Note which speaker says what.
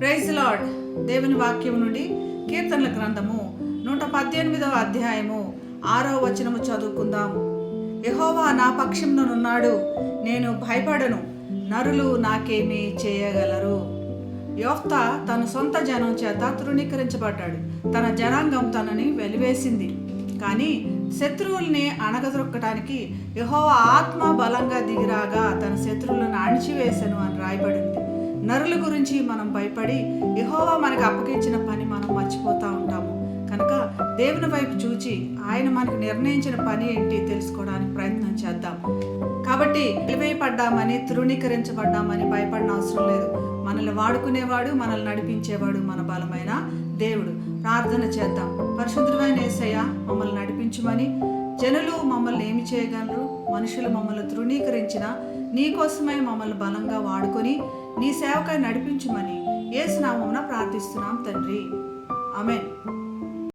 Speaker 1: Praise lord దేవుని వాక్యం నుండి కీర్తనల గ్రంథము నూట పద్దెనిమిదవ అధ్యాయము ఆరవ వచనము చదువుకుందాము. యహోవా నా పక్షంలోనున్నాడు నేను భయపడను నరులు నాకేమీ చేయగలరు. యోఫ్త తన సొంత జనం చేత తృణీకరించబడ్డాడు. తన జనాంగం తనని వెలివేసింది. కానీ శత్రువుల్ని అణగదొక్కటానికి యహోవా ఆత్మ బలంగా దిగిరాగా తన శత్రువులను అణిచివేశను అని రాయబడింది. నరుల గురించి మనం భయపడి యహోవా మనకు అప్పగించిన పని మనం మర్చిపోతూ ఉంటాము. కనుక దేవుని వైపు చూచి ఆయన మనకు నిర్ణయించిన పని ఏంటి తెలుసుకోవడానికి ప్రయత్నం చేద్దాం. కాబట్టి వెలివేయపడ్డామని తృణీకరించబడ్డామని భయపడిన అవసరం లేదు. మనల్ని వాడుకునేవాడు మనల్ని నడిపించేవాడు మన బలమైన దేవుడు. ప్రార్థన చేద్దాం. పరిశుద్ధమైన ఏసయ్య మమ్మల్ని నడిపించమని జనులు మమ్మల్ని ఏమి చేయగలరు? మనుషులు మమ్మల్ని తృణీకరించిన నీకోసమే మమ్మల్ని బలంగా వాడుకొని నీ సేవకై నడిపించమని ఏసునామమున ప్రార్థిస్తున్నాం తండ్రి. అమెన్